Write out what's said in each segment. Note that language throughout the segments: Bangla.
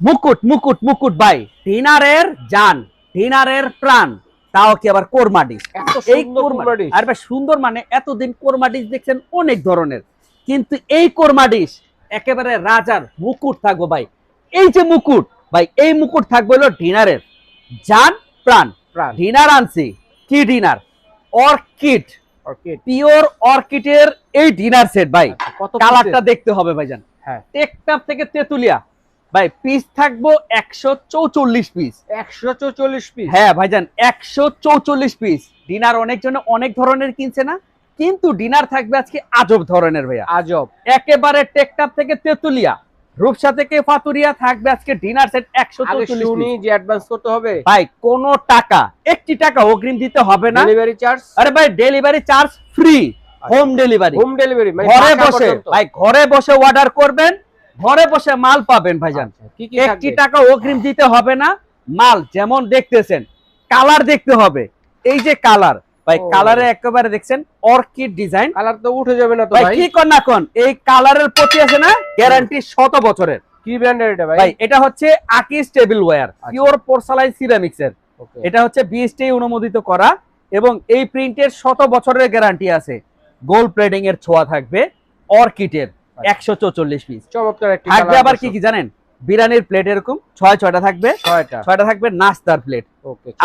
মুকুট মুকুট মুকুট ভাই ডিনারের জান ডিনারের প্রাণ। তাও কি আবার কোরমা ডিশ? এই সুন্দর কোরমা কোরমা আর ভাই সুন্দর মানে এতদিন কোরমা ডিশ দেখছেন অনেক ধরনের। কিন্তু এই কোরমা ডিশ একেবারে রাজার মুকুট থাকব ভাই। এই যে মুকুট ভাই এই মুকুট থাকবে হলো ডিনারের। জান প্রাণ। প্রাণ। ডিনার আনছি। কি ডিনার? অর্কিড। অর্কিড। পিওর অর্কিডের এই ডিনার সেট ভাই। আচ্ছা, কত কালারটা দেখতে হবে ভাইজান। হ্যাঁ। টেকটাপ থেকে তেতুলিয়া। ভাই পিস থাকব একশো চৌচল্লিশ পিস একশো চৌচল্লিশ পিস হ্যাঁ ভাইজান একশো চৌচল্লিশ পিস ডিনার অনেক জন অনেক ধরনের কিনছে না? কিন্তু ডিনার থাকবে আজকে আজব ধরনের ভাইয়া। আজব। একেবারে টেকটাপ থেকে তেতুলিয়া রূপসা থেকে ফাতুরিয়া থাকবে আজকে ডিনার সেট একশো শুনি যে অ্যাডভান্স করতে হবে। ভাই কোনো টাকা একটি টাকা অগ্রিম দিতে হবে না। ডেলিভারি চার্জ আরে ভাই delivery charge free home delivery home delivery ঘরে বসে ভাই ঘরে বসে অর্ডার করবেন। ঘরে বসে মাল পাবেন ভাইজান। আচ্ছা, একটি টাকা অগ্রিম দিতে হবে না মাল যেমন দেখতেছেন কালার দেখতে হবে। এই যে কালার ভাই ও। কালারে একেবারে দেখছেন অর্কিড ডিজাইন। কালার তো উঠে যাবে না তো ভাই ভাই? কি কর না কোন এই কালারের প্রতি আছে না গ্যারান্টি শত বছরের। কি ব্র্যান্ডের এটা ভাই? ভাই এটা হচ্ছে আকিস টেবিল ওয়্যার আচ্ছা। পিওর পোর্সালাইন সিরামিক্স এর এটা হচ্ছে বিএসটি অনুমোদিত করা এবং এই প্রিন্টের শত বছরের গ্যারান্টি আছে। গোল্ড প্লেডিং এর ছোঁয়া থাকবে অর্কিডের। একশো চৌচল্লিশ পিস চমৎকার থাকবে আবার কি কি জানেন? বিরিয়ানির প্লেট এরকম ছয় ছয়টা থাকবে। ছয়টা। ছয়টা থাকবে নাস্তার প্লেট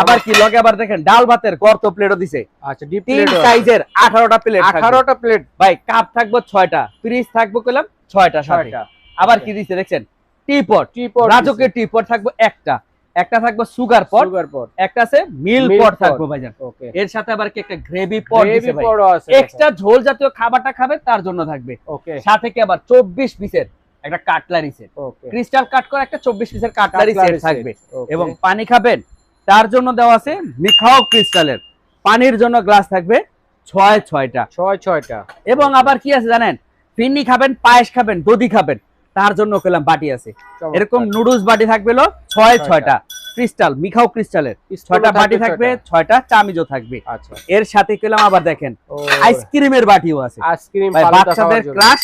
আবার কি লগে আবার দেখেন ডাল ভাতের গর্ত প্লেটও দিছে। আচ্ছা তিন সাইজের আঠারোটা প্লেট আঠারো 18টা প্লেট ভাই কাপ থাকবে ছয়টা পিরিচ থাকবে কইলাম ছয়টা ছয়টা। আবার কি দিছে দেখছেন? টিপট টিপট রাজকের টিপট থাকবে একটা। একটা থাকবে সুগার পট সুগার পট। একটা আছে মিল পট। থাকবে ভাইজান। ওকে। এর সাথে আবার কি একটা গ্রেভি পট গ্রেভি পটও আছে এক্সট্রা ঝোল জাতীয় খাবারটা খাবে তার জন্য থাকবে। ওকে। সাথে কি আবার চব্বিশ পিসের একটা cutlery set. Okay. Crystal cut করে একটা চব্বিশ পিসের কাটলারি সেট থাকবে। এবং এবং পানি খাবেন তার জন্য দেওয়া আছে মিখাও ক্রিস্টালের। পানির জন্য গ্লাস থাকবে ছয় ছয়টা। ছয় ছয়টা। এবং আবার কি আছে জানেন? ফিন্নি খাবেন পায়েস খাবেন দধি খাবেন। তার জন্য পেলাম বাটি আছে। এরকম নুডলস বাটি থাকবে ছয় ছয়টা। ক্রিস্টাল মিখাও ক্রিস্টালের। ছয়টা বাটি থাকবে ছয়টা। চামিজও থাকবে। আচ্ছা। এর সাথে পেলাম আবার দেখেন আইসক্রিমের বাটিও আছে। বাচ্চাদের। ক্রাশ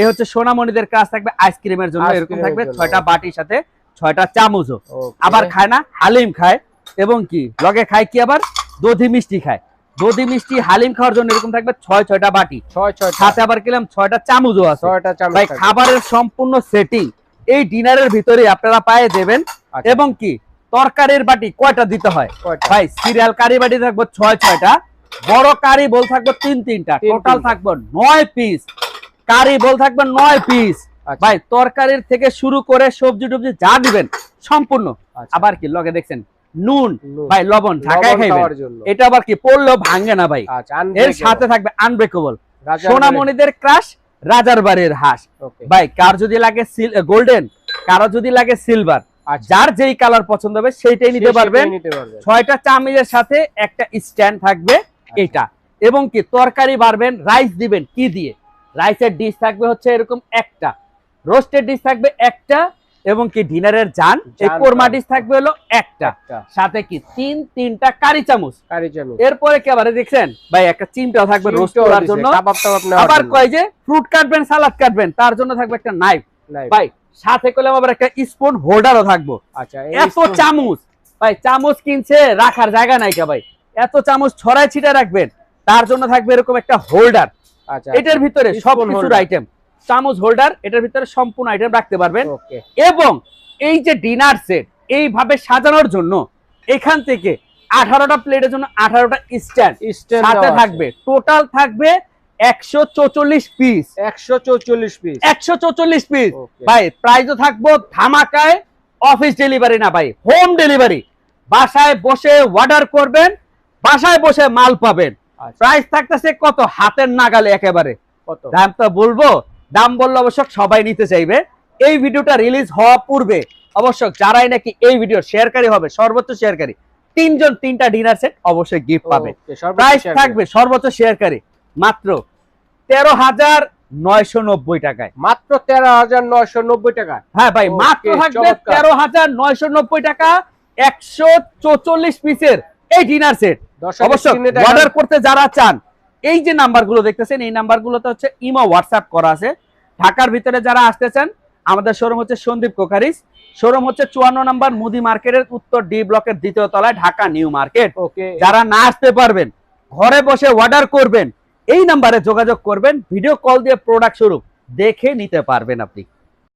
এ হচ্ছে সোনামণিদের ক্রাশ থাকবে আইসক্রিমের জন্য এরকম থাকবে ছয়টা বাটির সাথে ছয়টা চামচও। আবার খায় না হালিম খায় এবং কি লগে খায় কি আবার? দধি মিষ্টি খায়। দধি মিষ্টি হালিম খাওয়ার জন্য এরকম থাকবে ছয় ছয়টা বাটি। ছয় ছয়টা। সাথে আবার কিলাম ছয়টা চামচও আছে। ছয়টা চামচ ভাই খাবারের সম্পূর্ণ সেটিং এই ডিনারের ভিতরে আপনারা পায়ে দেবেন। আচ্ছা, এবং কি? তরকারির বাটি কয়টা দিতে হয়? ভাই সিরিয়াল কারি বাটি থাকব ছয় ছয়টা। বড় কারি বল থাকব তিন তিনটা। টোটাল। থাকব নয় পিস কারি বল থাকবে নয় পিস আচ্ছা, ভাই তরকারির থেকে শুরু করে সবজি টবজি যা দিবেন সম্পূর্ণ। আচ্ছা। আবার কি? লগে দেখছেন। নুন। ভাই লবণ ঢাকায় খাইবেন। এটা আবার কি পড়লেও ভাঙে না ভাই। আচ্ছা, এর সাথে থাকবে আনব্রেকেবল সোনামণিদের ক্রাশ রাজার বাড়ির হাঁস। ভাই কার যদি লাগে গোল্ডেন কারও যদি লাগে সিলভার আচ্ছা, যার যেই কালার পছন্দ হবে সেইটাই পারবেন। নিতে পারবেন। ছয়টা চামিজের সাথে একটা স্ট্যান্ড থাকবে আচ্ছা। এটা। এবং কি তরকারি বাড়বেন রাইস দিবেন কি দিয়ে? রাইসের ডিশ থাকবে হচ্ছে এরকম একটা। রোস্টেড ডিশ থাকবে একটা এবং কি ডিনারের জান? এই জান কোরমা থাকবে। হলো একটা। সাথে কি? তিন তিনটা কারি চামচ। কারি চামচ। এরপরে কি আবার দেখছেন? ভাই একটা চিমটাও থাকবে রোস্ট করার জন্য। আবার। কয় যে ফ্রুট কাটবেন সালাদ কাটবেন তার জন্য থাকবে একটা নাইফ ভাই সাথে করলাম আবার একটা স্পুন হোল্ডারও থাকব। আচ্ছা, এত চামচ। ভাই চামচ কিনছে রাখার জায়গা নাই কা ভাই। এত চামচ ছড়ায় ছিটা রাখবেন তার জন্য থাকবে এরকম একটা হোল্ডার আচ্ছা, এটার ভিতরে সব কিছুর আইটেম চামচ হোল্ডার এটার ভিতরে সম্পূর্ণ আইটেম রাখতে পারবেন। এবং এই যে ডিনার সেট এইভাবে সাজানোর জন্য এখান থেকে আঠারোটা প্লেটের জন্য আঠারোটা স্ট্যান্ড সাথে থাকবে। টোটাল থাকবে একশো চৌচল্লিশ পিস 144 পিস। একশো চৌচল্লিশ পিস ভাই প্রাইসও থাকব ধামাকায়। অফিস ডেলিভারি না ভাই হোম ডেলিভারি বাসায় বসে অর্ডার করবেন বাসায় বসে মাল পাবেন। আচ্ছা, প্রাইস থাকতেছে কত? হাতের নাগালে একেবারে। কত? দাম তো বলব দাম বললে অবশ্য সবাই নিতে চাইবে। এই ভিডিওটা রিলিজ হওয়া পূর্বে অবশ্য যারাই নাকি এই ভিডিও শেয়ারকারী হবে সর্বোচ্চ শেয়ারকারী তিনজন তিনটা ডিনার সেট অবশ্যই গিফট পাবে। প্রাইস থাকবে সর্বোচ্চ শেয়ারকারী মাত্র তেরো হাজার নয়শো নব্বই টাকায়। মাত্র 13990 টাকা। হ্যাঁ ভাই Okay, মাত্র থাকবে তেরো হাজার নয়শো নব্বই টাকা একশো চৌচল্লিশ পিসের এই ডিনার সেট দর্শক অবশ্য অর্ডার করতে যারা চান এই যে নাম্বারগুলো দেখতেছেন এই নাম্বারগুলোতে হচ্ছে ইমো হোয়াটসঅ্যাপ করা আছে। ঢাকার ভিতরে যারা আসতেছেন আমাদের শোরুম হচ্ছে সন্দীপ কোকারিস। শোরুম হচ্ছে চুয়ান্ন নাম্বার মুদি মার্কেটের উত্তর ডি ব্লকের দ্বিতীয় তলায় ঢাকা নিউ মার্কেট। ওকে যারা না আসতে পারবেন ঘরে বসে অর্ডার করবেন এই নাম্বারে যোগাযোগ করবেন ভিডিও কল দিয়ে প্রোডাক্ট স্বরূপ দেখে নিতে পারবেন আপনি।